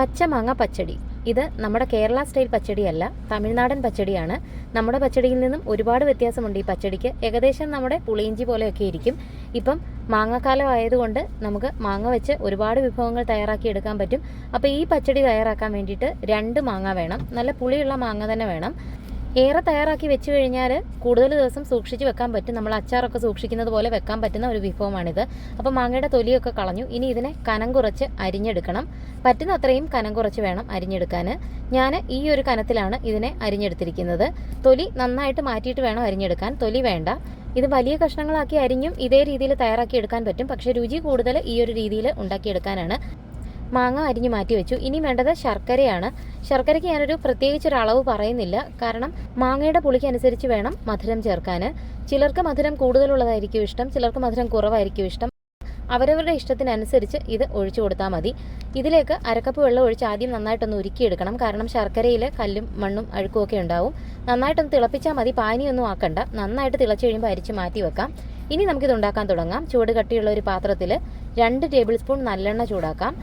പച്ചമാങ്ങ പച്ചടി. ഇത് നമ്മുടെ കേരള സ്റ്റൈൽ പച്ചടിയല്ല തമിഴ്നാടൻ പച്ചടിയാണ്. നമ്മുടെ പച്ചടിയിൽ നിന്നും ഒരുപാട് വ്യത്യാസമുണ്ട് ഈ പച്ചടിക്ക്. ഏകദേശം നമ്മുടെ പുളിയിഞ്ചി പോലെയൊക്കെ ഇരിക്കും. ഇപ്പം മാങ്ങാക്കാലം ആയതുകൊണ്ട് നമുക്ക് മാങ്ങ വെച്ച് ഒരുപാട് വിഭവങ്ങൾ തയ്യാറാക്കി എടുക്കാൻ പറ്റും. അപ്പോൾ ഈ പച്ചടി തയ്യാറാക്കാൻ വേണ്ടിയിട്ട് രണ്ട് മാങ്ങ വേണം. നല്ല പുളിയുള്ള മാങ്ങ തന്നെ വേണം. ഏറെ തയ്യാറാക്കി വെച്ച് കഴിഞ്ഞാൽ കൂടുതൽ ദിവസം സൂക്ഷിച്ച് വെക്കാൻ പറ്റും. നമ്മൾ അച്ചാറൊക്കെ സൂക്ഷിക്കുന്നത് പോലെ വെക്കാൻ പറ്റുന്ന ഒരു വിഭവമാണിത്. അപ്പോൾ മാങ്ങയുടെ തൊലിയൊക്കെ കളഞ്ഞു. ഇനി ഇതിനെ കനം കുറച്ച് അരിഞ്ഞെടുക്കണം. പറ്റുന്ന അത്രയും കനം കുറച്ച് വേണം അരിഞ്ഞെടുക്കാൻ ഞാൻ ഈ ഒരു കനത്തിലാണ് ഇതിനെ അരിഞ്ഞെടുത്തിരിക്കുന്നത്. തൊലി നന്നായിട്ട് മാറ്റിയിട്ട് വേണം അരിഞ്ഞെടുക്കാൻ. തൊലി വേണ്ട. ഇത് വലിയ കഷ്ണങ്ങളാക്കി അരിഞ്ഞും ഇതേ രീതിയിൽ തയ്യാറാക്കി എടുക്കാൻ പറ്റും. പക്ഷേ രുചി കൂടുതൽ ഈ ഒരു രീതിയിൽ ഉണ്ടാക്കിയെടുക്കാനാണ്. മാങ്ങ അരിഞ്ഞ് മാറ്റി വെച്ചു. ഇനി വേണ്ടത് ശർക്കരയാണ്. ശർക്കരയ്ക്ക് ഞാനൊരു പ്രത്യേകിച്ച് ഒരു അളവ് പറയുന്നില്ല. കാരണം മാങ്ങയുടെ പുളിക്ക് അനുസരിച്ച് വേണം മധുരം ചേർക്കാൻ ചിലർക്ക് മധുരം കൂടുതലുള്ളതായിരിക്കും ഇഷ്ടം. ചിലർക്ക് മധുരം കുറവായിരിക്കും ഇഷ്ടം. അവരവരുടെ ഇഷ്ടത്തിനനുസരിച്ച് ഇത് ഒഴിച്ചു കൊടുത്താൽ മതി. ഇതിലേക്ക് അരക്കപ്പ് വെള്ളം ഒഴിച്ച് ആദ്യം നന്നായിട്ടൊന്ന് ഉരുക്കിയെടുക്കണം. കാരണം ശർക്കരയിൽ കല്ലും മണ്ണും അഴുക്കും ഒക്കെ ഉണ്ടാവും. നന്നായിട്ടൊന്ന് തിളപ്പിച്ചാൽ മതി. പാനിയൊന്നും ആക്കണ്ട. നന്നായിട്ട് തിളച്ച് കഴിയുമ്പോൾ അരിച്ച് മാറ്റി വെക്കാം. ഇനി നമുക്കിത് ഉണ്ടാക്കാൻ തുടങ്ങാം. ചൂട് കട്ടിയുള്ള ഒരു പാത്രത്തിൽ രണ്ട് ടേബിൾ സ്പൂൺ നല്ലെണ്ണ ചൂടാക്കാം.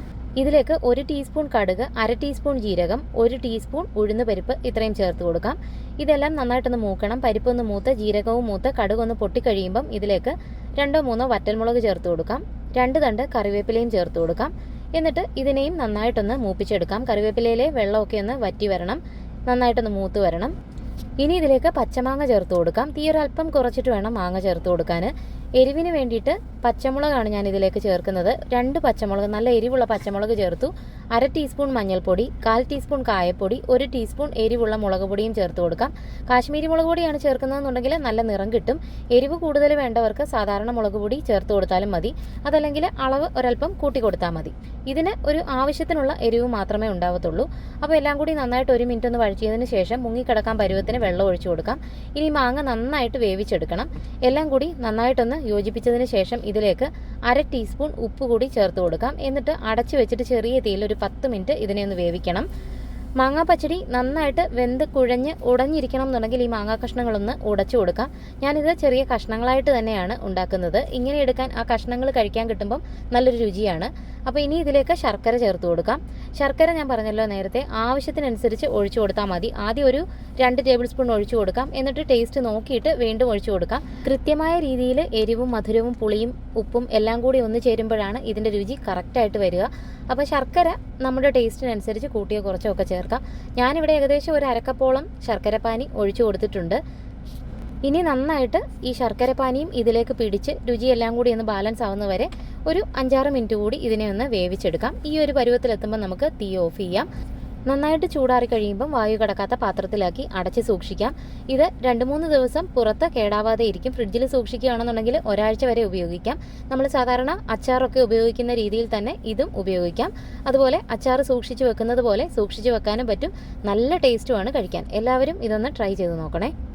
ഇതിലേക്ക് ഒരു ടീസ്പൂൺ കടുക് അര ടീസ്പൂൺ ജീരകം ഒരു ടീസ്പൂൺ ഉഴുന്ന് പരിപ്പ് ഇത്രയും ചേർത്ത് കൊടുക്കാം. ഇതെല്ലാം നന്നായിട്ടൊന്ന് മൂക്കണം. പരിപ്പൊന്ന് മൂത്ത് ജീരകവും മൂത്ത് കടുകൊന്ന് പൊട്ടിക്കഴിയുമ്പം ഇതിലേക്ക് രണ്ടോ മൂന്നോ വറ്റൽമുളക് ചേർത്ത് കൊടുക്കാം. രണ്ട് തണ്ട് കറിവേപ്പിലയും ചേർത്ത് കൊടുക്കാം. എന്നിട്ട് ഇതിനെയും നന്നായിട്ടൊന്ന് മൂപ്പിച്ചെടുക്കാം. കറിവേപ്പിലയിലെ വെള്ളമൊക്കെ ഒന്ന് വറ്റി വരണം. നന്നായിട്ടൊന്ന് മൂത്ത് വരണം. ഇനി ഇതിലേക്ക് പച്ചമാങ്ങ ചേർത്ത് കൊടുക്കാം. തീ കുറച്ചിട്ട് വേണം മാങ്ങ ചേർത്ത് കൊടുക്കാൻ എരിവിന് വേണ്ടിയിട്ട് പച്ചമുളകാണ് ഞാൻ ഇതിലേക്ക് ചേർക്കുന്നത്. രണ്ട് പച്ചമുളക് നല്ല എരിവുള്ള പച്ചമുളക് ചേർത്തു. അര ടീസ്പൂൺ മഞ്ഞൾപ്പൊടി കാൽ ടീസ്പൂൺ കായപ്പൊടി ഒരു ടീസ്പൂൺ എരിവുള്ള മുളക് പൊടിയും ചേർത്ത് കൊടുക്കാം. കാശ്മീരി മുളക് പൊടിയാണ് ചേർക്കുന്നതെന്നുണ്ടെങ്കിൽ നല്ല നിറം കിട്ടും. എരിവ് കൂടുതൽ വേണ്ടവർക്ക് സാധാരണ മുളക് പൊടി ചേർത്ത് കൊടുത്താലും മതി. അതല്ലെങ്കിൽ അളവ് ഒരല്പം കൂട്ടി കൊടുത്താൽ മതി. ഇതിന് ഒരു ആവശ്യത്തിനുള്ള എരിവ് മാത്രമേ ഉണ്ടാവത്തുള്ളൂ. അപ്പോൾ എല്ലാം കൂടി നന്നായിട്ട് ഒരു മിനിറ്റ് ഒന്ന് വഴിച്ചതിന് ശേഷം മുങ്ങിക്കിടക്കാൻ പരുവത്തിന് വെള്ളം ഒഴിച്ചു കൊടുക്കാം. ഇനി മാങ്ങ നന്നായിട്ട് വേവിച്ചെടുക്കണം. എല്ലാം കൂടി നന്നായിട്ടൊന്ന് യോജിപ്പിച്ചതിന് ശേഷം ഇതിലേക്ക് അര ടീസ്പൂൺ ഉപ്പ് കൂടി ചേർത്ത് കൊടുക്കാം. എന്നിട്ട് അടച്ചു വെച്ചിട്ട് ചെറിയ തീയിൽ ഒരു പത്ത് മിനിറ്റ് ഇതിനെ ഒന്ന് വേവിക്കണം. മാങ്ങാ പച്ചടി നന്നായിട്ട് വെന്ത് കുഴഞ്ഞ് ഉടഞ്ഞിരിക്കണം എന്നുണ്ടെങ്കിൽ ഈ മാങ്ങാ കഷ്ണങ്ങളൊന്ന് ഉടച്ചു കൊടുക്കാം ഞാനിത് ചെറിയ കഷ്ണങ്ങളായിട്ട് തന്നെയാണ് ഉണ്ടാക്കുന്നത്. ഇങ്ങനെ എടുക്കാൻ ആ കഷ്ണങ്ങൾ കഴിക്കാൻ കിട്ടുമ്പം നല്ലൊരു രുചിയാണ്. അപ്പോൾ ഇനി ഇതിലേക്ക് ശർക്കര ചേർത്ത് കൊടുക്കാം. ശർക്കര ഞാൻ പറഞ്ഞല്ലോ നേരത്തെ ആവശ്യത്തിനനുസരിച്ച് ഒഴിച്ചു കൊടുത്താൽ മതി. ആദ്യം ഒരു രണ്ട് ടേബിൾ സ്പൂൺ ഒഴിച്ചു കൊടുക്കാം. എന്നിട്ട് ടേസ്റ്റ് നോക്കിയിട്ട് വീണ്ടും ഒഴിച്ചു കൊടുക്കാം. കൃത്യമായ രീതിയിൽ എരിവും മധുരവും പുളിയും ഉപ്പും എല്ലാം കൂടി ഒന്ന് ചേരുമ്പോഴാണ് ഇതിന്റെ രുചി കറക്റ്റായിട്ട് വരിക. അപ്പോൾ ശർക്കര നമ്മുടെ ടേസ്റ്റിനനുസരിച്ച് കൂട്ടിയോ കുറച്ചോ ഒക്കെ ചേർക്കാം. ഞാനിവിടെ ഏകദേശം ഒരു അരക്കപ്പോളം ശർക്കരപ്പാനി ഒഴിച്ചു കൊടുത്തിട്ടുണ്ട്. ഇനി നന്നായിട്ട് ഈ ശർക്കരപ്പാനിയും ഇതിലേക്ക് പിടിച്ച് രുചിയെല്ലാം കൂടി ഒന്ന് ബാലൻസ് ആവുന്നവരെ ഒരു അഞ്ചാറ് മിനിറ്റ് കൂടി ഇതിനെ ഒന്ന് വേവിച്ചെടുക്കാം. ഈ ഒരു പരുവത്തിലെത്തുമ്പോൾ നമുക്ക് തീ ഓഫ് ചെയ്യാം. നന്നായിട്ട് ചൂടാറി കഴിയുമ്പം വായു കടക്കാത്ത പാത്രത്തിലാക്കി അടച്ച് സൂക്ഷിക്കാം. ഇത് രണ്ട് മൂന്ന് ദിവസം പുറത്ത് കേടാവാതെ ഇരിക്കും. ഫ്രിഡ്ജിൽ സൂക്ഷിക്കുകയാണെന്നുണ്ടെങ്കിൽ ഒരാഴ്ച വരെ ഉപയോഗിക്കാം. നമ്മൾ സാധാരണ അച്ചാറൊക്കെ ഉപയോഗിക്കുന്ന രീതിയിൽ തന്നെ ഇതും ഉപയോഗിക്കാം. അതുപോലെ അച്ചാർ സൂക്ഷിച്ച് വെക്കുന്നത് പോലെ സൂക്ഷിച്ച് വെക്കാനും പറ്റും. നല്ല ടേസ്റ്റുമാണ് കഴിക്കാൻ. എല്ലാവരും ഇതൊന്ന് ട്രൈ ചെയ്ത് നോക്കണേ.